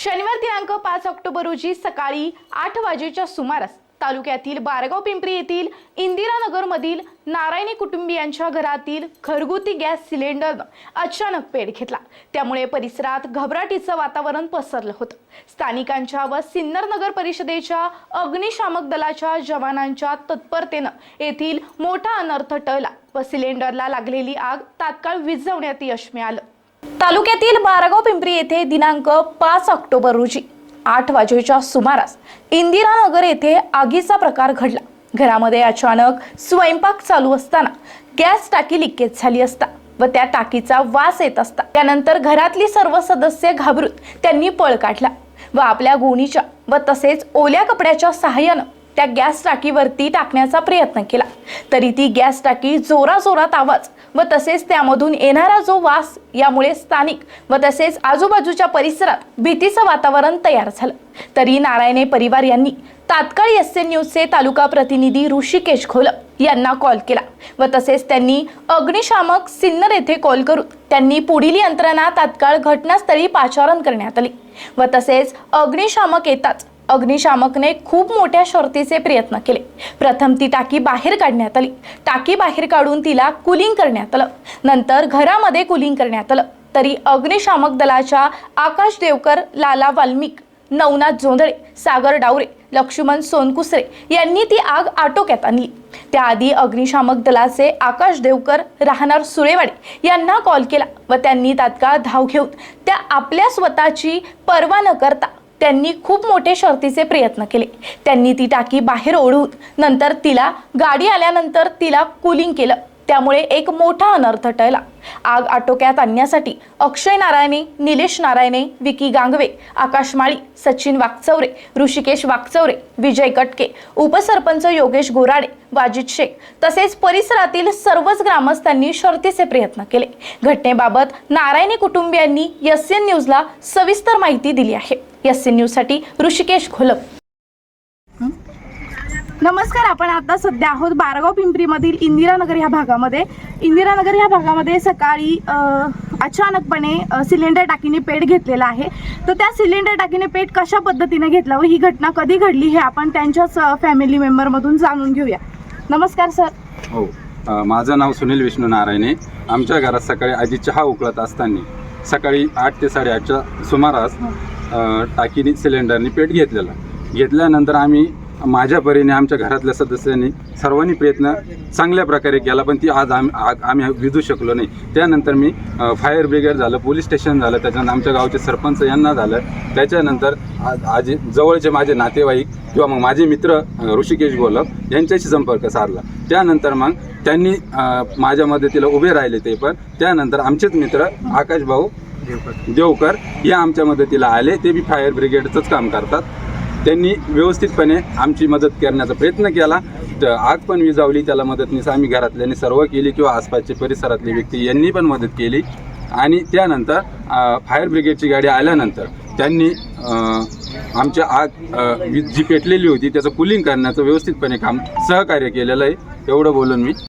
शनिवार दिनांक पाच ऑक्टोबर रोजी सकाळी आठ वाजेच्या सुमारास तालुक्यातील बारगाव पिंपरी येथील इंदिरानगरमधील नारायणी कुटुंबियांच्या घरातील घरगुती गॅस सिलेंडरनं अचानक पेट घेतला. त्यामुळे परिसरात घबराटीचं वातावरण पसरलं होतं. स्थानिकांच्या व सिन्नर नगर परिषदेच्या अग्निशामक दलाच्या जवानांच्या तत्परतेनं येथील मोठा अनर्थ टळला व सिलेंडरला लागलेली आग तात्काळ विझवण्यात यश मिळालं. तालुक्यातील बारागाव पिंपरी येथे दिनांक पाच ऑक्टोबर रोजी आठ वाजेच्या सुमारास इंदिरानगर येथे आगीचा प्रकार घडला. घरामध्ये अचानक स्वयंपाक चालू असताना गॅस टाकी लिकेज झाली असता व त्या टाकीचा वास येत असता. त्यानंतर घरातली सर्व सदस्य घाबरून त्यांनी पळ काढला व आपल्या गोणीच्या व तसेच ओल्या कपड्याच्या सहाय्यानं त्या गॅस टाकीवरती टाकण्याचा प्रयत्न केला. तरी ती गॅस टाकी जोराजोरात आवाज व तसेच त्यामधून येणारा जो वास यामुळे स्थानिक व तसेच आजूबाजूच्या परिसरात भीतीचं वातावरण तयार झालं. तरी नारायणे परिवार यांनी तात्काळ एस एन न्यूजचे तालुका प्रतिनिधी ऋषिकेश खोल यांना कॉल केला व तसेच त्यांनी अग्निशामक सिन्नर येथे कॉल करून त्यांनी पुढील यंत्रणा तात्काळ घटनास्थळी पाचारण करण्यात आली व तसेच अग्निशामक येताच अग्निशामकने खूप मोठ्या शर्तीचे प्रयत्न केले. प्रथम ती टाकी बाहेर काढण्यात आली. टाकी बाहेर काढून तिला कुलिंग करण्यात आलं. नंतर घरामध्ये कुलिंग करण्यात आलं. तरी अग्निशामक दलाच्या आकाश देवकर लाला वाल्मिक नवनाथ जोंधळे सागर डावरे लक्ष्मण सोनकुसरे यांनी ती आग आटोक्यात आणली. त्याआधी अग्निशामक दलाचे आकाश देवकर राहणार सुळेवाडे यांना कॉल केला व त्यांनी तात्काळ धाव घेऊन त्या आपल्या स्वतःची पर्वा न करता त्यांनी खूप मोठे शर्तीचे प्रयत्न केले. त्यांनी ती टाकी बाहेर ओढून नंतर तिला गाडी आल्यानंतर तिला कुलिंग केलं. त्यामुळे एक मोठा अनर्थ टळला. आग आटोक्यात आणण्यासाठी अक्षय नारायणे निलेश नारायणे विकी गांगवे आकाश माळी सचिन वागचौरे ऋषिकेश वागचौरे विजय कटके उपसरपंच योगेश गोराडे वाजिद शेख तसेच परिसरातील सर्वच ग्रामस्थांनी शर्तीचे प्रयत्न केले. घटनेबाबत नारायणे कुटुंबियांनी एस एन न्यूजला सविस्तर माहिती दिली आहे. एस एन न्यूजसाठी ऋषिकेश घोलप नमस्कार आपण आता सध्या आहोत बारगाव पिंपरीमधील इंदिरानगर ह्या भागामध्ये. इंदिरानगर ह्या भागामध्ये सकाळी अचानकपणे सिलेंडर टाकीने पेट घेतलेला आहे. तर त्या सिलेंडर टाकीने पेट कशा पद्धतीने घेतला व ही घटना कधी घडली हे आपण त्यांच्याच फॅमिली मेंबरमधून जाणून घेऊया. नमस्कार सर. हो माझं नाव सुनील विष्णू नारायणे. आमच्या घरात सकाळी आजी चहा उकळत असताना सकाळी आठ ते साडेआठच्या सुमारास अ, टाकीने सिलेंडरने पेट घेतलेला. घेतल्यानंतर आम्ही माझ्या परीने आमच्या घरातल्या सदस्यांनी सर्वांनी प्रयत्न चांगल्या प्रकारे केला पण ती आज आम्ही आग आम्ही विधू शकलो नाही. त्यानंतर मी फायर ब्रिगेड झालं पोलीस स्टेशन झालं त्याच्यानंतर आमच्या गावचे सरपंच यांना झालं. त्याच्यानंतर आज आजी जवळचे माझे नातेवाईक किंवा मग माझे मित्र ऋषिकेश गोलप यांच्याशी संपर्क साधला. त्यानंतर मग त्यांनी माझ्या मदतीला उभे राहिले ते पण. त्यानंतर आमचेच मित्र आकाश भाऊ देवकर. या आमच्या मदतीला आले. ते बी फायर ब्रिगेडचंच काम करतात. त्यांनी व्यवस्थितपणे आमची मदत करण्याचा प्रयत्न केला. तर आग पण विजावली त्याला मदतनीस आम्ही घरातल्यांनी सर्व केली किंवा आसपासचे परिसरातले व्यक्ती यांनी पण मदत केली. आणि त्यानंतर फायर ब्रिगेडची गाडी आल्यानंतर त्यांनी आमच्या आग वीज जी पेटलेली होती त्याचं कुलिंग करण्याचं व्यवस्थितपणे काम सहकार्य केलेलं आहे. एवढं बोलून मी